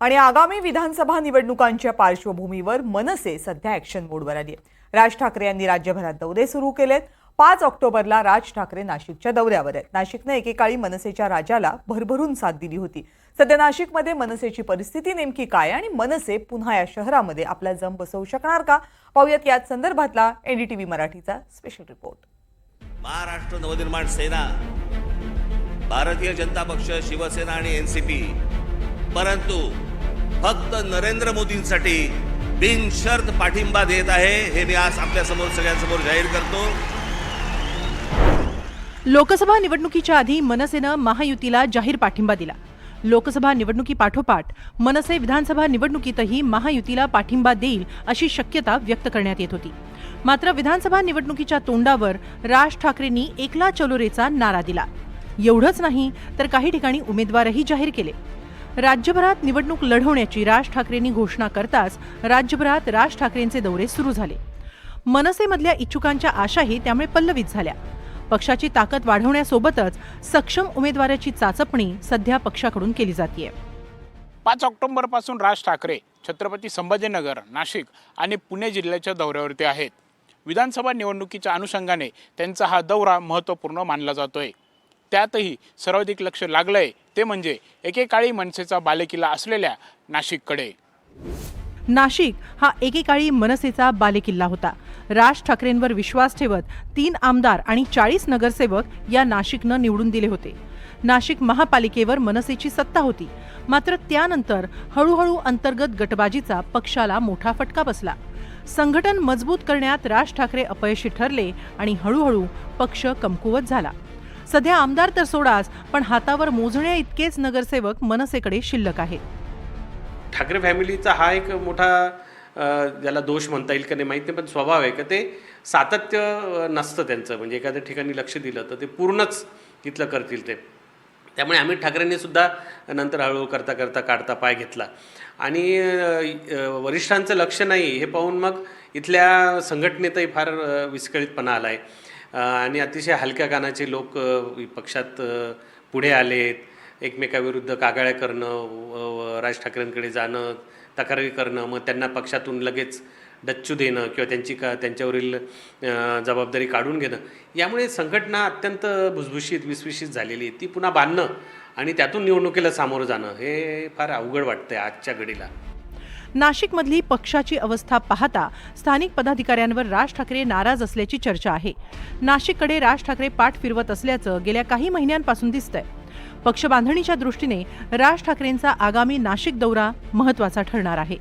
आणि आगामी विधानसभा निवडणुकांच्या पार्श्वभूमीवर मनसे सध्या ऍक्शन मोडवर आली आहे. राज ठाकरे यांनी राज्यभरात दौरे सुरू केलेत. पाच ऑक्टोबरला राज ठाकरे नाशिकच्या दौऱ्यावर आहेत. नाशिकनं एकेकाळी मनसेच्या राजाला भरभरून साथ दिली होती. सध्या नाशिकमध्ये मनसेची परिस्थिती नेमकी काय आणि मनसे पुन्हा या शहरामध्ये आपला जम बसवू शकणार का? पाहूयात याच संदर्भातला एनडीटीव्ही मराठीचा स्पेशल रिपोर्ट महाराष्ट्र नवनिर्माण सेना भारतीय जनता पक्ष शिवसेना आणि एनसीपी परंतु फक्त नरेंद्र मोदींसाठी बिनशर्त पाठिंबा देत आहे हे मी आज आपल्यासमोर सगळ्यांसमोर जाहीर करतो. लोकसभा निवडणुकीच्या आधी मनसेनं महायुतीला जाहीर पाठिंबा दिला. लोकसभा निवडणुकीपाठोपाठ मनसे विधानसभा निवडणुकीतही महायुतीला पाठिंबा देईल अशी शक्यता व्यक्त करण्यात येत होती. मात्र विधानसभा निवडणुकीच्या तोंडावर राज ठाकरेंनी एकला चलोरेचा नारा दिला. एवढंच नाही तर काही ठिकाणी उमेदवारही जाहीर केले. राज्यभरात निवडणूक लढवण्याची राज ठाकरेंनी घोषणा करताच राज्यभरात राज ठाकरेंचे दौरे सुरू झाले. मनसेमधल्या इच्छुकांच्या आशाही त्यामुळे पल्लवित झाल्या. पक्षाची ताकद वाढवण्यासोबतच सक्षम उमेदवाराची चाचपणी सध्या पक्षाकडून केली जाते पाच ऑक्टोबरपासून राज ठाकरे छत्रपती संभाजीनगर नाशिक आणि पुणे जिल्ह्याच्या दौऱ्यावरती आहेत. विधानसभा निवडणुकीच्या अनुषंगाने त्यांचा हा दौरा महत्त्वपूर्ण मानला जातोय. त्यातही सर्वाधिक लक्ष लागलंय. ते म्हणजे एकेकाळी मनसेचा बालेकिल्ला असलेल्या नाशिककडे. नाशिक हा एकेकाळी मनसेचा बालेकिल्ला होता. राज ठाकरेंवर विश्वास ठेवत तीन आमदार आणि चाळीस नगरसेवक या नाशिकनं निवडून दिले होते. नाशिक महापालिकेवर मनसेची सत्ता होती. मात्र त्यानंतर हळूहळू अंतर्गत गटबाजीचा पक्षाला मोठा फटका बसला. संघटन मजबूत करण्यात राज ठाकरे अपयशी ठरले आणि हळूहळू पक्ष कमकुवत झाला. सध्या आमदार तर सोडाच पण हातावर मोजण्या इतकेच नगरसेवक मनसेकडे शिल्लक आहेत. ठाकरे फॅमिलीचा हा एक मोठा ज्याला दोष म्हणता येईल का नाही माहीत नाही पण स्वभाव आहे का ते सातत्य नसतं त्यांचं. म्हणजे एखाद्या ठिकाणी लक्ष दिलं तर ते पूर्णच तिथलं करतील ते. त्यामुळे अमित ठाकरेंनीसुद्धा नंतर हळूहळू करता करता काढता पाय घेतला. आणि वरिष्ठांचं लक्ष नाही हे पाहून मग इथल्या संघटनेतही फार विस्कळीतपणा आला आहे आणि अतिशय हलक्या कानाचे लोक पक्षात पुढे आलेत. एकमेकाविरुद्ध कागाळ्या करणं व- राज ठाकरेंकडे जाणं तक्रारी करणं मग त्यांना पक्षातून लगेच डच्चू देणं किंवा त्यांची का त्यांच्यावरील जबाबदारी काढून घेणं. यामुळे संघटना अत्यंत भुसभुशीत विस्विशीत झालेली आहे. ती पुन्हा बांधणं आणि त्यातून निवडणुकीला सामोरं जाणं हे फार अवघड वाटतं आहे आजच्या घडीला. नाशिकमधली पक्षाची अवस्था पाहता स्थानिक पदाधिकाऱ्यांवर राज ठाकरे नाराज असल्याची चर्चा आहे. नाशिककडे राज ठाकरे पाठ फिरवत असल्याचं गेल्या काही महिन्यांपासून दिसतंय. पक्ष बांधणीच्या दृष्टीने राज ठाकरेंचा आगामी नाशिक दौरा महत्त्वाचा ठरणार आहे.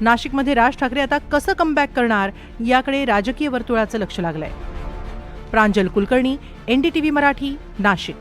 नाशिकमध्ये राज ठाकरे आता कसं कमबॅक करणार याकडे राजकीय वर्तुळाचं लक्ष लागलंय. प्रांजल कुलकर्णी एनडीटीव्ही मराठी नाशिक.